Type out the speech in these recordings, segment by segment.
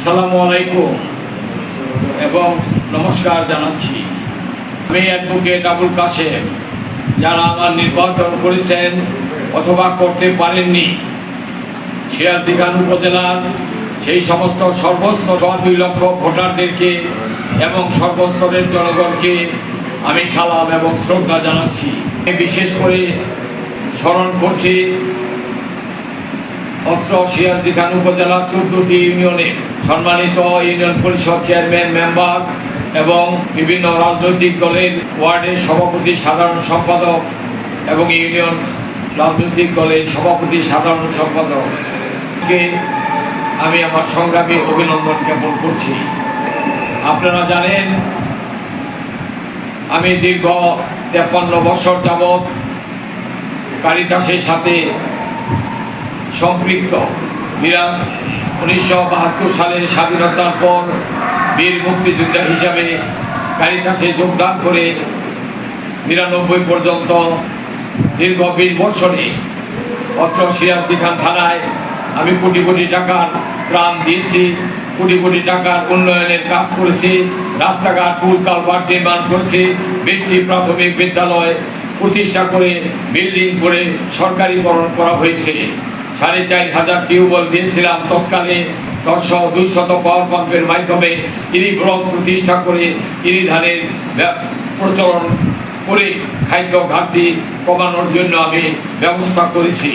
আসসালামু আলাইকুম এবং নমস্কার জানাচ্ছি। আমি অ্যাডভোকেট আবুল কাশেম। যারা আমার নির্বাচন করেছেন অথবা করতে পারেননি সিরাজদিখান উপজেলার সেই সমস্ত সর্বস্তর দুই লক্ষ ভোটারদেরকে এবং সর্বস্তরের জনগণকে আমি সালাম এবং শ্রদ্ধা জানাচ্ছি। বিশেষ করে স্মরণ করছি অত্র সিরাজদি খান উপজেলা চোদ্দটি ইউনিয়নে সম্মানিত ইউনিয়ন পরিষদ চেয়ারম্যান, মেম্বার এবং বিভিন্ন রাজনৈতিক দলের ওয়ার্ডের সভাপতি, সাধারণ সম্পাদক এবং ইউনিয়ন রাজনৈতিক দলের সভাপতি, সাধারণ সম্পাদককে আমি আমার সংগ্রামী অভিনন্দন জ্ঞাপন করছি। আপনারা জানেন, আমি দীর্ঘ তেপ্পান্ন বছর যাবৎ কারিতাসের সাথে সম্পৃক্ত। বীরা উনিশশো বাহাত্তর সালের স্বাধীনতার পর বীর মুক্তিযোদ্ধা হিসাবে কারিতাসে যোগদান করে নিরানব্বই পর্যন্ত দীর্ঘ বিশ বছরে অত্র সিরাজদি খান থানায় আমি কোটি কোটি টাকার ত্রাণ দিয়েছি, কোটি কোটি টাকার উন্নয়নের কাজ করেছি, রাস্তাঘাট পুল কালভার্ট নির্মাণ করেছি, বৃষ্টি, প্রাথমিক বিদ্যালয় প্রতিষ্ঠা করে, বিল্ডিং করে সরকারিকরণ করা হয়েছে। সাড়ে চার হাজার টিউবওয়েল দিয়েছিলাম। তৎকালে দশশো দুইশত পাওয়ার পাম্পের মাধ্যমে ইরি ব্লক প্রতিষ্ঠা করে ইরি ধানের প্রচলন করে খাদ্য ঘাটতি কমানোর জন্য আমি ব্যবস্থা করেছি।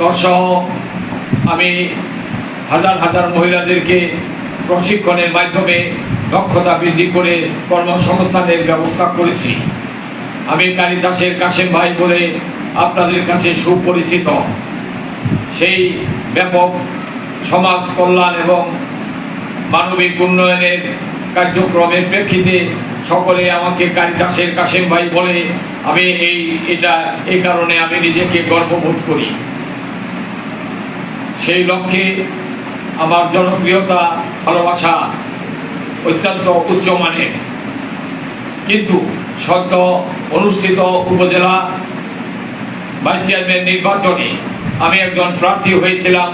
তৎসহ আমি হাজার হাজার মহিলাদেরকে প্রশিক্ষণের মাধ্যমে দক্ষতা বৃদ্ধি করে কর্মসংস্থানের ব্যবস্থা করেছি। আমি কালিদাসের কাশেম ভাই বলে আপনাদের কাছে সুপরিচিত। সেই ব্যাপক সমাজ কল্যাণ এবং মানবিক উন্নয়নের কার্যক্রমের প্রেক্ষিতে সকলে আমাকে কারিদাসের কাশেম ভাই বলে, আমি এই, এটা এই কারণে আমি নিজেকে গর্ববোধ করি। সেই লক্ষ্যে আমার জনপ্রিয়তা, ভালোবাসা অত্যন্ত উচ্চমানের কিন্তু সদ্য অনুষ্ঠিত উপজেলা ভাইস চেয়ারম্যান নির্বাচনে আমি একজন প্রার্থী হয়েছিলাম।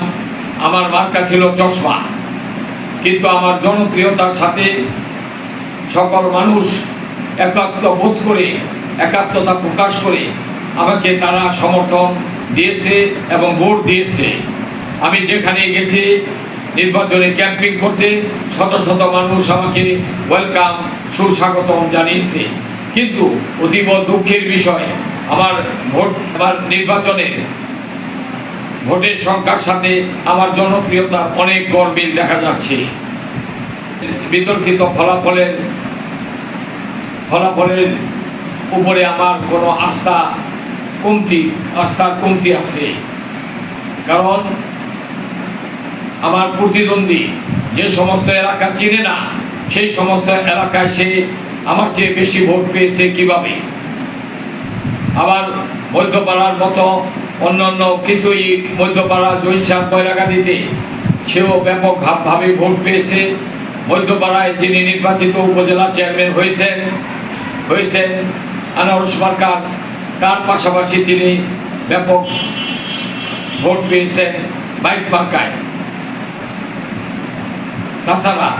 আমার মার্কা ছিল চশমা। কিন্তু আমার জনপ্রিয়তার সাথে সকল মানুষ একাত্ম বোধ করে, একাত্মতা প্রকাশ করে আমাকে তারা সমর্থন দিয়েছে এবং ভোট দিয়েছে। আমি যেখানে গেছি, নির্বাচনে ক্যাম্পিং করতে শত শত মানুষ আমাকে ওয়েলকাম, সুস্বাগতম জানিয়েছে। কিন্তু অতীব দুঃখের বিষয়, আমার ভোট, আমার নির্বাচনে ভোটের সংখ্যার সাথে আমার জনপ্রিয়তা অনেক গরমিল দেখা যাচ্ছে। বিতর্কিত ফলাফলের ফলাফলের উপরে আমার কোনো আস্থা কমতি আস্থার কমতি আছে। কারণ আমার প্রতিদ্বন্দ্বী যে সমস্ত এলাকা চিনে না, সেই সমস্ত এলাকায় সে আমার চেয়ে বেশি ভোট পেয়েছে কীভাবে? আবার মধ্যপাড়ার মতো অন্যান্য কিছুই মধ্যপাড়া জৈসার বৈরাগাদিতে সেও ব্যাপক ভাব- ভাবে ভোট পেয়েছে। মধ্যপাড়ায় যিনি নির্বাচিত উপজেলা চেয়ারম্যান হয়েছেন হয়েছেন আনারস সরকার, তার পাশাপাশি তিনি ব্যাপক ভোট পেয়েছেন বাইক মার্কায়। তাছাড়া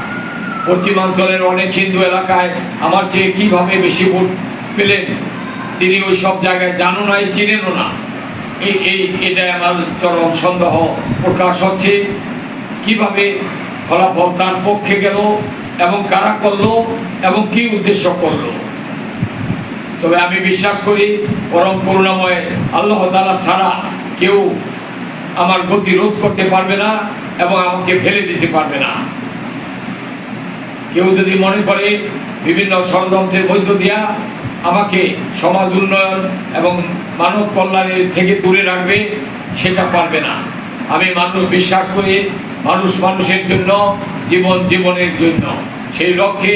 পশ্চিমাঞ্চলের অনেক হিন্দু এলাকায় আমার চেয়ে কীভাবে বেশি ভোট পেলেন, তিনি ওই সব জায়গায় জানো নাই, চিনেনও না। এই এটাই আমার চরম সন্দেহ প্রকাশ হচ্ছে। কীভাবে ফলাফল তার পক্ষে গেল এবং কারা করল এবং কি উদ্দেশ্য করল? তবে আমি বিশ্বাস করি, পরম করুণাময় আল্লাহ তালা ছাড়া কেউ আমার গতি রোধ করতে পারবে না এবং আমাকে ফেলে দিতে পারবে না। কেউ যদি মনে করে বিভিন্ন ষড়যন্ত্রের মধ্য দিয়া আমাকে সমাজ উন্নয়ন এবং মানব কল্যাণের থেকে দূরে রাখবে, সেটা পারবে না। আমি মানুষ বিশ্বাস করি মানুষ মানুষের জন্য, জীবন জীবনের জন্য। সেই লক্ষ্যে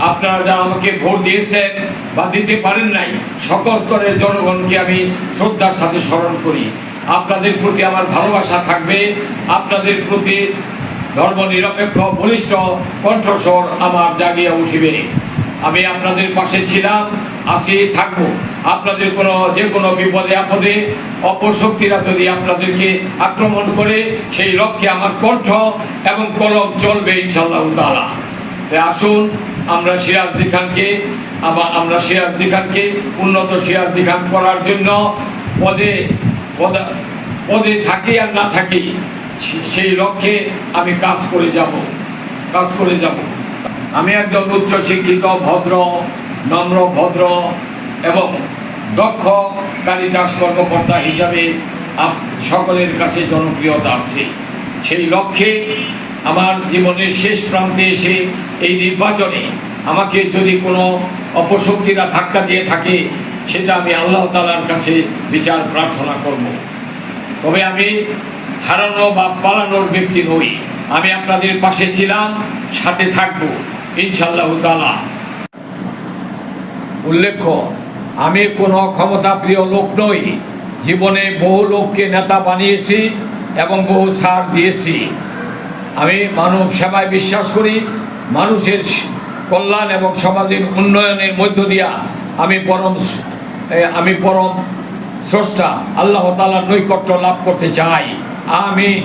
আপনারা যারা আমাকে ভোট দিয়েছেন বা দিতে পারেন নাই, সকল স্তরের জনগণকে আমি শ্রদ্ধার সাথে স্মরণ করি। আপনাদের প্রতি আমার ভালোবাসা থাকবে, আপনাদের প্রতি ধর্ম নিরপেক্ষ বলিষ্ঠ কণ্ঠস্বর আমার জাগিয়া উঠিবে। আমি আপনাদের পাশে ছিলাম, আছি, থাকব। আপনাদের কোনো, যে কোনো বিপদে, আপদে, অপশক্তিরা যদি আপনাদেরকে আক্রমণ করে সেই লক্ষ্যে আমার কণ্ঠ এবং কলম চলবে ইনশাল্লাহ তালা আসুন, আমরা সিরাজদি খানকে, আবার আমরা সিরাজদি খানকে উন্নত সিরাজদি খান করার জন্য পদে- পদে থাকি আর না থাকি সেই লক্ষ্যে আমি কাজ করে যাব, কাজ করে যাব। আমি একজন উচ্চ শিক্ষিত, ভদ্র, নম্র, ভদ্র এবং দক্ষ কালিদাস কর্মকর্তা হিসাবে আপ- সকলের কাছে জনপ্রিয়তা আছে। সেই লক্ষ্যে আমার জীবনের শেষ প্রান্তে এসে এই নির্বাচনে আমাকে যদি কোনো অপশক্তিরা ধাক্কা দিয়ে থাকে, সেটা আমি আল্লাহ তালার কাছে বিচার প্রার্থনা করব। তবে আমি হারানো বা পালানোর ব্যক্তি নই। আমি আপনাদের পাশে ছিলাম, সাথে থাকব। ইনশাল্লাহ তালা উল্লেখ্য, আমি কোনো ক্ষমতাপ্রিয় লোক নই। জীবনে বহু লোককে নেতা বানিয়েছি এবং বহু সার দিয়েছি। আমি মানব সেবায় বিশ্বাস করি, মানুষের কল্যাণ এবং সমাজের উন্নয়নের মধ্য দিয়া আমি পরম আমি পরম স্রষ্টা, আল্লাহ তালার নৈকট্য লাভ করতে চাই। আমিন।